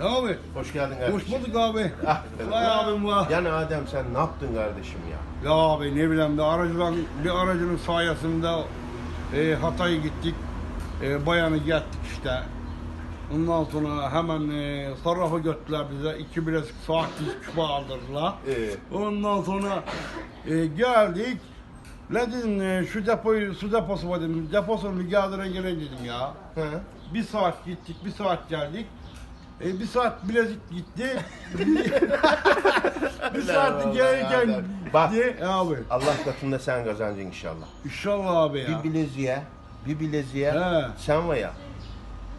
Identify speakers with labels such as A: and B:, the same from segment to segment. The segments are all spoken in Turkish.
A: Abi.
B: Hoş geldin kardeşim.
A: Hoş bulduk abi.
B: Ah,
A: Vay abim var.
B: Yani Adem sen ne yaptın kardeşim ya?
A: Ya abi ne bileyim bir aracıdan bir aracının sayesinde e, Hatay'a gittik. E, bayanı gittik işte. Ondan sonra hemen e, sarrafa götürdüler bize. iki bilezik saat küpe aldırdılar.
B: Ee,
A: Ondan sonra e, geldik. Ne dedim e, şu depoyu, su deposu var dedim. Deposunu mücadele gelin dedim ya.
B: he?
A: Bir saat gittik, bir saat geldik. E, bir saat bilezik gitti. bir saat gelirken.
B: Bak.
A: gitti. E, abi.
B: Allah katında sen kazancın inşallah.
A: İnşallah abi ya.
B: Bir bileziğe, bir bileziğe
A: He.
B: sen var ya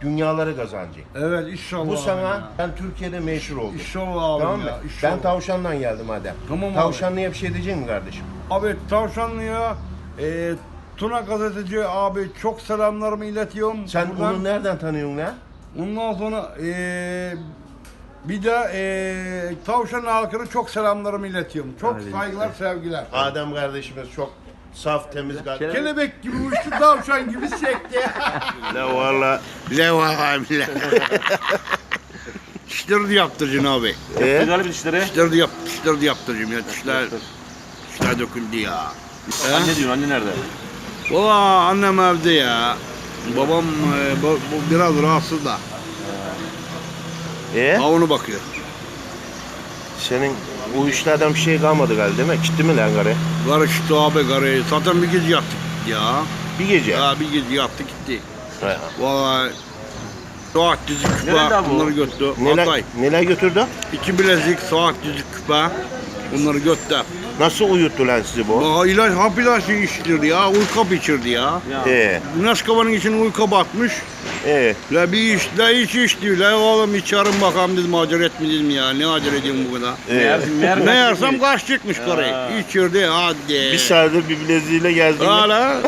B: dünyaları kazancın.
A: Evet inşallah
B: Bu sana
A: ya.
B: ben Türkiye'de meşhur oldum.
A: İnşallah abi
B: Tamam mı?
A: ya. İnşallah.
B: Ben tavşandan geldim Adem.
A: Tamam abi.
B: Tavşanlıya bir şey diyecek mi kardeşim?
A: Abi Tavşanlı'ya e, Tuna gazeteci abi çok selamlarımı iletiyorum.
B: Sen
A: Buradan-
B: onu nereden tanıyorsun lan?
A: Ondan sonra e, bir de e, Tavşan halkına çok selamlarımı iletiyorum. Çok saygılar, sevgiler.
B: Adem kardeşimiz çok saf, temiz kalpli.
A: Kelebek gibi uçtu, tavşan gibi sekti.
B: Ne valla.
A: Abi? Dişleri de yaptıracaksın abi.
B: Ee?
C: Galiba.
A: Dişleri de, yap, dişleri de yaptıracağım ya. Dişler, dişler döküldü ya.
C: Anne diyorsun anne nerede?
A: Valla annem evde ya. Babam e, bu, bu biraz rahatsız da.
B: Ee?
A: Avunu bakıyor.
B: Senin bu işlerden bir şey kalmadı galiba değil mi? Gitti mi lan karı?
A: Karıştı abi karıyı. Zaten bir gece yattık ya.
B: Bir gece.
A: Ya bir gece yattı gitti.
B: He.
A: Valla saat düzük küpe
C: Nerede
A: bunları götürdü.
B: Neler,
A: Hatay.
B: neler götürdü?
A: İki bilezik saat düzük küpe bunları götürdü.
B: Nasıl uyuttu lan sizi bu?
A: Aa, ilaç, hap ilacı içtirdi ya. Uyku içirdi ya.
B: Ee,
A: Güneş kabanın içine uyku batmış.
B: ee.
A: La bir iç, la iç içti. La oğlum içerim bakalım dedim acele etme dedim ya. Ne acele ediyorum bu kadar.
C: Meğer,
B: ee.
C: meğer
A: Ne yersem kaç çıkmış
C: Ha.
A: karıyı. İçirdi hadi.
B: Bir saattir bir bileziğiyle gezdin.
A: Hala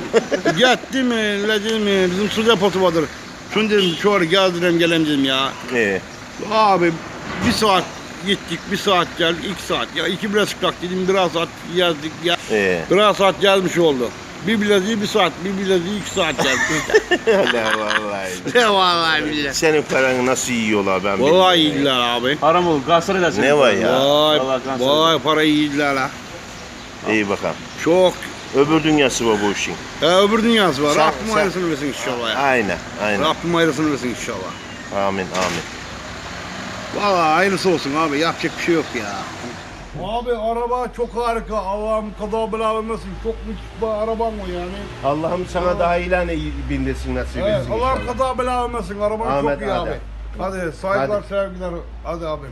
A: gitti mi? La dedim ya, bizim su deposu vardır. Şunu dedim şöyle geldirim gelem dedim ya.
B: Ee,
A: Abi bir saat gittik, bir saat geldik, iki saat. Ya iki bilezik tak dedim, biraz saat yazdık. Ya.
B: ee.
A: Biraz saat gelmiş oldu. Bir bileziği bir saat, bir bileziği iki saat geldi.
B: ne vallahi.
A: ne vallahi billahi.
B: Senin paranı nasıl yiyorlar ben
A: Vallahi
B: bilmiyorum.
A: yediler abi.
C: Haram olur. Kanser edersin.
B: Ne var ya?
A: Vay,
C: Vallahi
A: vay parayı yediler ha.
B: İyi bakalım.
A: Çok.
B: Öbür dünyası var bu işin.
A: Ya öbür dünyası var.
B: Sen-
A: Rabbim
B: sen-
A: ayrısını versin inşallah ya.
B: Aynen, aynen.
A: Rabbim ayrısını versin inşallah.
B: Amin, amin.
A: Vallahi aynısı olsun abi. Yapacak bir şey yok ya. Abi araba çok harika. Allah'ım kaza bela vermesin. Çok müthiş bir arabam o yani.
B: Allah'ım sana daha iyilerine bindesin nasip
A: Evet,
B: etsin
A: Allah'ım
B: inşallah.
A: kaza bela vermesin. Araban
B: Ahmet
A: çok iyi abi.
B: Adem.
A: Hadi saygılar sevgiler. Hadi abim.